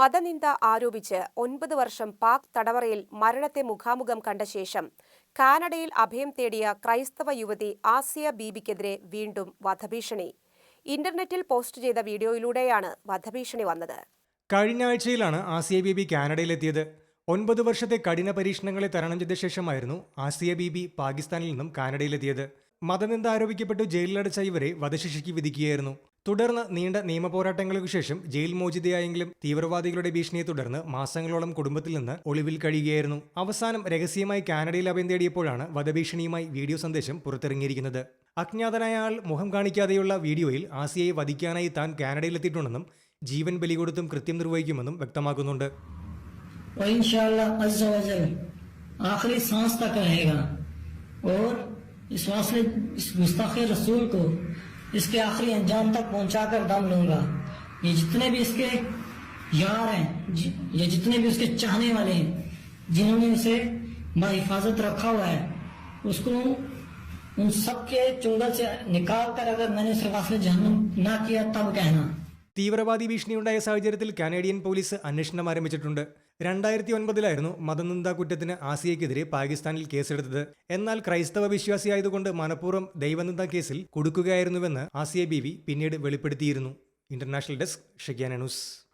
മതനിന്ദ ആരോപിച്ച് ഒൻപത് വർഷം പാക് തടവറയിൽ മരണത്തെ മുഖാമുഖം കണ്ട ശേഷം കാനഡയിൽ അഭയം തേടിയ ക്രൈസ്തവ യുവതി ആസിയ ബീബിക്കെതിരെ വീണ്ടും വധഭീഷണി. ഇന്റർനെറ്റിൽ പോസ്റ്റ് ചെയ്ത വീഡിയോയിലൂടെയാണ് വധഭീഷണി വന്നത്. കഴിഞ്ഞ ആഴ്ചയിലാണ് ആസിയ ബീബി കാനഡയിലെത്തിയത്. ഒൻപത് വർഷത്തെ കഠിന പരീക്ഷണങ്ങളെ തരണം ചെയ്ത ശേഷമായിരുന്നു ആസിയ ബീബി പാകിസ്ഥാനിൽ നിന്നും കാനഡയിലെത്തിയത്. മതനിന്ദ ആരോപിക്കപ്പെട്ടു ജയിലിലടച്ച ഇവരെ വധശിക്ഷയ്ക്ക് വിധിക്കുകയായിരുന്നു. തുടർന്ന് നീണ്ട നിയമ പോരാട്ടങ്ങൾക്ക് ശേഷം ജയിൽ മോചിതയായെങ്കിലും തീവ്രവാദികളുടെ ഭീഷണിയെ തുടർന്ന് മാസങ്ങളോളം കുടുംബത്തിൽ നിന്ന് ഒളിവിൽ കഴിയുകയായിരുന്നു അവസാനം രഹസ്യമായി കാനഡയിൽ അഭയം തേടിയപ്പോഴാണ് വധഭീഷണിയുമായി വീഡിയോ സന്ദേശം പുറത്തിറങ്ങിയിരിക്കുന്നത് അജ്ഞാതനായ ആൾ മുഖം കാണിക്കാതെയുള്ള വീഡിയോയിൽ ആസിയയെ വധിക്കാനായി താൻ കാനഡയിലെത്തിയിട്ടുണ്ടെന്നും ജീവൻ ബലി കൊടുത്തും കൃത്യം നിർവഹിക്കുമെന്നും വ്യക്തമാക്കുന്നുണ്ട് और इंशाल्लाह अज्जा वजल आखिरी सांस तक रहेगा और इस वास्ते इस गुस्ताख रसूल को इसके आखिरी अंजाम तक पहुंचाकर दम लूँगा। ये जितने भी इसके यार हैं ये जितने भी उसके चाहने वाले हैं, जिन्होंने उसे बहिफाजत रखा हुआ है, उसको उन सबके चुंगल से निकाल कर अगर मैंने उसके वास्ते जहनुम ना किया, तब कहना। തീവ്രവാദി ഭീഷണിയുണ്ടായ സാഹചര്യത്തിൽ കാനേഡിയൻ പോലീസ് അന്വേഷണം ആരംഭിച്ചിട്ടുണ്ട്. രണ്ടായിരത്തി ഒൻപതിലായിരുന്നു മതനിന്ദാ കുറ്റത്തിന് ആസിയയ്ക്കെതിരെ പാകിസ്ഥാനിൽ കേസെടുത്തത്. എന്നാൽ ക്രൈസ്തവ വിശ്വാസിയായതുകൊണ്ട് മനഃപൂർവം ദൈവനിന്ദ കേസിൽ കൊടുക്കുകയായിരുന്നുവെന്ന് ആസിയ ബീവി പിന്നീട് വെളിപ്പെടുത്തിയിരുന്നു. International desk ഷെഗ്യാനുസ്